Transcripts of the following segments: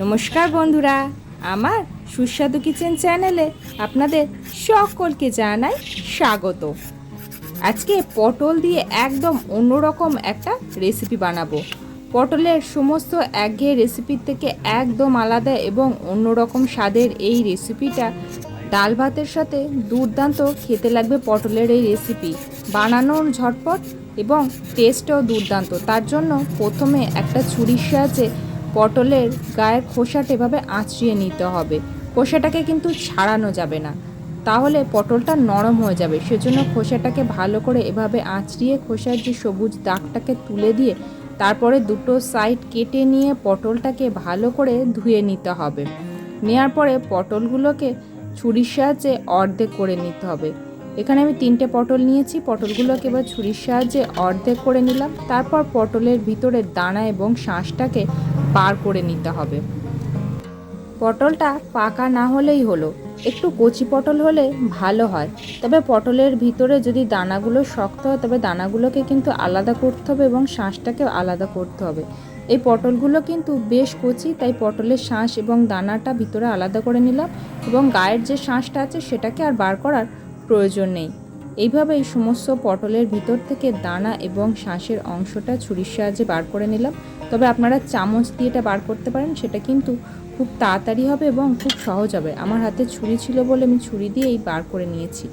নমস্কার বন্ধুরা, আমার সুস্বাদু কিচেন চ্যানেলে আপনাদের সকলকে জানাই স্বাগত। আজকে পটল দিয়ে একদম অন্যরকম একটা রেসিপি বানাবো। পটলের সমস্ত একঘেয়ে রেসিপির থেকে একদম আলাদা এবং অন্যরকম স্বাদের এই রেসিপিটা ডাল ভাতের সাথে দুর্দান্ত খেতে লাগবে পটলের এই রেসিপি বানানোর ঝটপট এবং টেস্টও দুর্দান্ত। তার জন্য প্রথমে একটা ছুরির সাহায্যে পটলের গায়ের খোসাটা এভাবে আঁচড়িয়ে নিতে হবে। খোসাটাকে কিন্তু ছাড়ানো যাবে না। তাহলে পটলটা নরম হয়ে যাবে। সেজন্য খোসাটাকে ভালো করে এভাবে আঁচড়িয়ে খোসার যে সবুজ দাগটাকে তুলে দিয়ে তারপরে দুটো সাইড কেটে নিয়ে পটলটাকে ভালো করে ধুয়ে নিতে হবে। নেওয়ার পরে পটলগুলোকে ছুরির সাহায্যে অর্ধেক করে নিতে হবে। এখানে আমি তিনটে পটল নিয়েছি। পটলগুলোকে এবার ছুরির সাহায্যে অর্ধেক করে নিলাম। তারপর পটলের ভিতরে দানা এবং শাঁসটাকে বার করে নিতে হবে। পটলটা পাকা না হলেই হলো, একটু কচি পটল হলে ভালো হয়। তবে পটলের ভিতরে যদি দানাগুলো শক্ত হয়, তবে দানাগুলোকে কিন্তু আলাদা করতে হবে এবং শাঁসটাকে আলাদা করতে হবে। এই পটলগুলো কিন্তু বেশ কচি, তাই পটলের শাঁস এবং দানাটা ভিতরে আলাদা করে নিলাম এবং গায়ের যে শাঁসটা আছে, সেটাকে আর বার করার প্রয়োজন নেই। এইভাবে এই সমস্ত পটলের ভিতর থেকে দানা এবং শাঁসের অংশটা ছুরির সাহায্যে বার করে নিলাম। তবে আপনারা চামচ দিয়ে এটা বার করতে পারেন, সেটা কিন্তু খুব তাড়াতাড়ি হবে এবং খুব সহজ হবে। আমার হাতে ছুরি ছিল বলে আমি ছুরি দিয়েই বার করে নিয়েছি।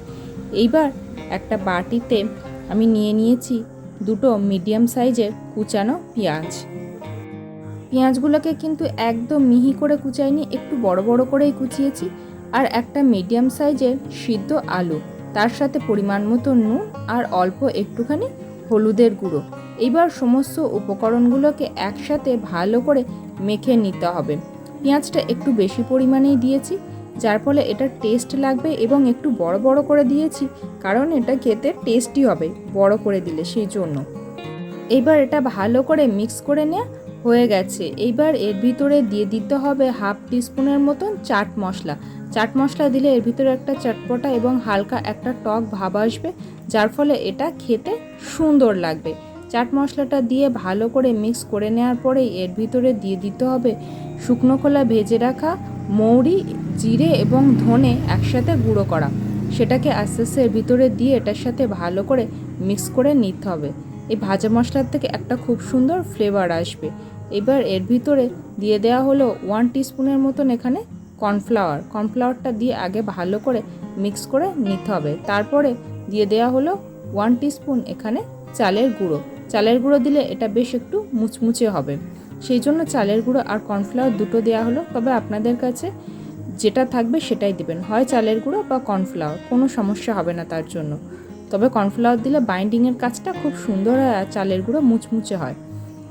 এইবার একটা বাটিতে আমি নিয়ে নিয়েছি দুটো মিডিয়াম সাইজের কুচানো পেঁয়াজ। পেঁয়াজগুলোকে কিন্তু একদম মিহি করে কুচাইনি, একটু বড় বড় করেই কুচিয়েছি আর একটা মিডিয়াম সাইজের সিদ্ধ আলু। তার সাথে পরিমাণ মতো নুন আর অল্প একটুখানি হলুদের গুঁড়ো। এইবার সমস্ত উপকরণগুলোকে একসাথে ভালো করে মেখে নিতে হবে। পেঁয়াজটা একটু বেশি পরিমাণেই দিয়েছি, যার ফলে এটা টেস্ট লাগবে এবং একটু বড় বড় করে দিয়েছি, কারণ এটা খেতে টেস্টি হবে বড় করে দিলে সেই জন্য। এইবার এটা ভালো করে মিক্স করে নেওয়া হয়ে গেছে। এইবার এর ভিতরে দিয়ে দিতে হবে হাফ টিস্পুনের মতন চাট মশলা। চাট মশলা দিলে এর ভিতরে একটা চটপটা এবং হালকা একটা টক ভাব আসবে, যার ফলে এটা খেতে সুন্দর লাগবে। চাট মশলাটা দিয়ে ভালো করে মিক্স করে নেওয়ার পরেই এর ভিতরে দিয়ে দিতে হবে শুকনো খোলা ভেজে রাখা মৌরি, জিরে এবং ধনে একসাথে গুঁড়ো করা। সেটাকে আস্তে আস্তে এর ভিতরে দিয়ে এটার সাথে ভালো করে মিক্স করে নিতে হবে। এই ভাজা মশলার থেকে একটা খুব সুন্দর ফ্লেভার আসবে। এবার এর ভিতরে দিয়ে দেওয়া হলো ওয়ান টিস্পুনের মতন এখানে কর্নফ্লাওয়ার। কর্নফ্লাওয়ারটা দিয়ে আগে ভালো করে মিক্স করে নিতে হবে। তারপরে দিয়ে দেওয়া হলো ওয়ান টিস্পুন এখানে চালের গুঁড়ো। চালের গুঁড়ো দিলে এটা বেশ একটু মুচমুচে হবে। সেই জন্য চালের গুঁড়ো আর কর্নফ্লাওয়ার দুটো দেওয়া হলো, তবে আপনাদের কাছে যেটা থাকবে সেটাই দিবেন। হয় চালের গুঁড়ো বা কর্নফ্লাওয়ার, কোনো সমস্যা হবে না তার জন্য। তবে কর্নফ্লাওয়ার দিলে বাইন্ডিংয়ের কাজটা খুব সুন্দর হয় আর চালের গুঁড়ো মুচমুচে হয়।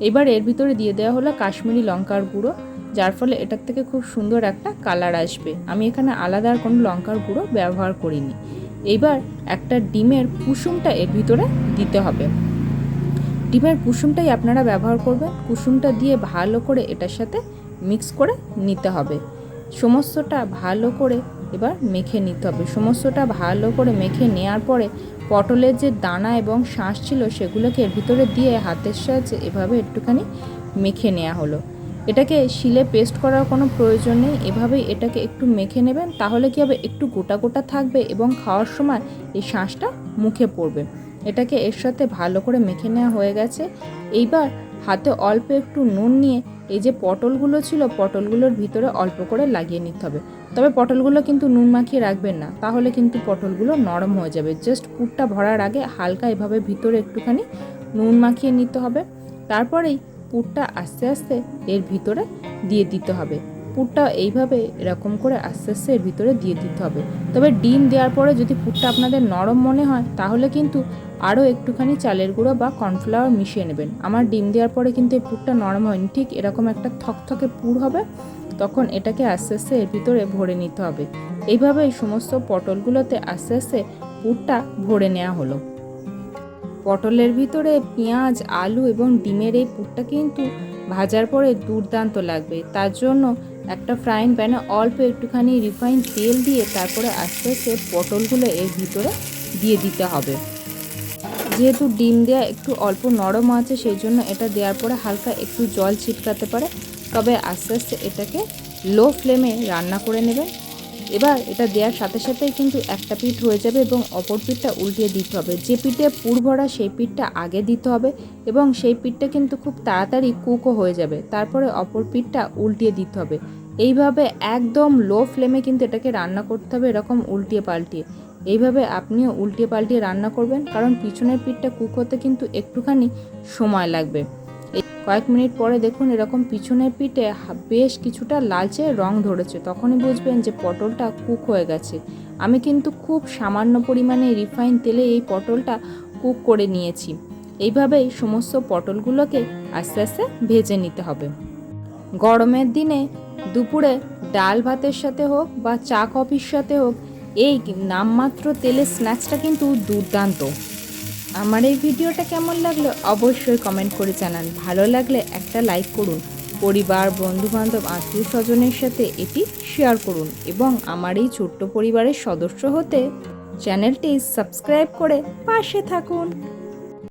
এবার এর ভিতরে দিয়ে দেওয়া হলো কাশ্মীরি লঙ্কার গুঁড়ো, যার ফলে এটার থেকে খুব সুন্দর একটা কালার আসবে। আমি এখানে আলাদা আর কোনো লঙ্কার গুঁড়ো ব্যবহার করিনি। এবার একটা ডিমের কুসুমটা এর ভিতরে দিতে হবে। ডিমের কুসুমটাই আপনারা ব্যবহার করবেন। কুসুমটা দিয়ে ভালো করে এটার সাথে মিক্স করে নিতে হবে। সমস্তটা ভালো করে এবার মেখে নিতে হবে। সমস্তটা ভালো করে মেখে নেওয়ার পরে পটলের যে দানা এবং শাঁস ছিল সেগুলোকে এর ভিতরে দিয়ে হাতের সাহায্যে এভাবে একটুখানি মেখে নেওয়া হলো। এটাকে শিলে পেস্ট করার কোনো প্রয়োজন নেই। এভাবেই এটাকে একটু মেখে নেবেন, তাহলে কী হবে? একটু গোটা গোটা থাকবে এবং খাওয়ার সময় এই শাঁসটা মুখে পড়বে। এটাকে এর সাথে ভালো করে মেখে নেওয়া হয়ে গেছে। এইবার হাতে অল্প একটু নুন নিয়ে এই যে পটলগুলো ছিল, পটলগুলোর ভিতরে অল্প করে লাগিয়ে নিতে হবে। তবে পটলগুলো কিন্তু নুন মাখিয়ে রাখবেন না, তাহলে কিন্তু পটলগুলো নরম হয়ে যাবে। জাস্ট পুরটা ভরার আগে হালকা এভাবে ভিতরে একটুখানি নুন মাখিয়ে নিতে হবে। তারপরেই পুরটা আস্তে আস্তে এর ভিতরে দিয়ে দিতে হবে। পুরটা এইভাবে এরকম করে আস্তে আস্তে এর ভিতরে দিয়ে দিতে হবে। তবে ডিম দেওয়ার পরে যদি পুরটা আপনাদের নরম মনে হয়, তাহলে কিন্তু আরও একটুখানি চালের গুঁড়ো বা কর্নফ্লাওয়ার মিশিয়ে নেবেন। আমার ডিম দেওয়ার পরে কিন্তু এই পুরটা নরম হয়নি। ঠিক এরকম একটা থকথকে পুর হবে, তখন এটাকে আস্তে আস্তে এর ভিতরে ভরে নিতে হবে। এইভাবে এই সমস্ত পটলগুলোতে আস্তে আস্তে পুরটা ভরে নেওয়া হলো। পটলের ভিতরে পেঁয়াজ, আলু এবং ডিমের এই পুরটা কিন্তু ভাজার পরে দুর্দান্ত লাগবে। তার জন্য একটা ফ্রাইং প্যানে অল্প একটুখানি রিফাইন তেল দিয়ে তারপরে আস্তে আস্তে পটলগুলো এর ভিতরে দিয়ে দিতে হবে। যেহেতু ডিম দেওয়া একটু অল্প নরম আছে, সেই জন্য এটা দেওয়ার পরে হালকা একটু জল ছিটকাতে পারে। তবে আস্তে আস্তে এটাকে লো ফ্লেমে রান্না করে নেবেন। এবার এটা দেওয়ার সাথে সাথেই কিন্তু একটা পিঠ হয়ে যাবে এবং অপর পিঠটা উল্টিয়ে দিতে হবে। যে পিঠে পুর ভরা, সেই পিঠটা আগে দিতে হবে এবং সেই পিঠটা কিন্তু খুব তাড়াতাড়ি কুকও হয়ে যাবে। তারপরে অপর পিঠটা উল্টিয়ে দিতে হবে। এইভাবে একদম লো ফ্লেমে কিন্তু এটাকে রান্না করতে হবে, এরকম উল্টিয়ে পাল্টিয়ে। এইভাবে আপনিও উল্টিয়ে পাল্টিয়ে রান্না করবেন, কারণ পিছনের পিঠটা কুক হতে কিন্তু একটুখানি সময় লাগবে। কয়েক মিনিট পরে দেখুন এরকম পিছনের পিঠে বেশ কিছুটা লালচে রং ধরেছে। তখনই বুঝবেন যে পটলটা কুক হয়ে গেছে। আমি কিন্তু খুব সামান্য পরিমাণে রিফাইন তেলে এই পটলটা কুক করে নিয়েছি। এইভাবেই সমস্ত পটলগুলোকে আস্তে আস্তে ভেজে নিতে হবে। গরমের দিনে দুপুরে ডাল ভাতের সাথে হোক বা চা কফির সাথে হোক এই নামমাত্র তেলের স্ন্যাক্সটা কিন্তু দুর্দান্ত। আমার এই ভিডিওটা কেমন লাগল অবশ্যই কমেন্ট করে জানান। ভালো লাগলে একটা লাইক করুন। পরিবার, বন্ধুবান্ধব আত্মীয় স্বজনের সাথে এটি শেয়ার করুন এবং আমার এই ছোট্ট পরিবারের সদস্য হতে চ্যানেলটি সাবস্ক্রাইব করে পাশে থাকুন।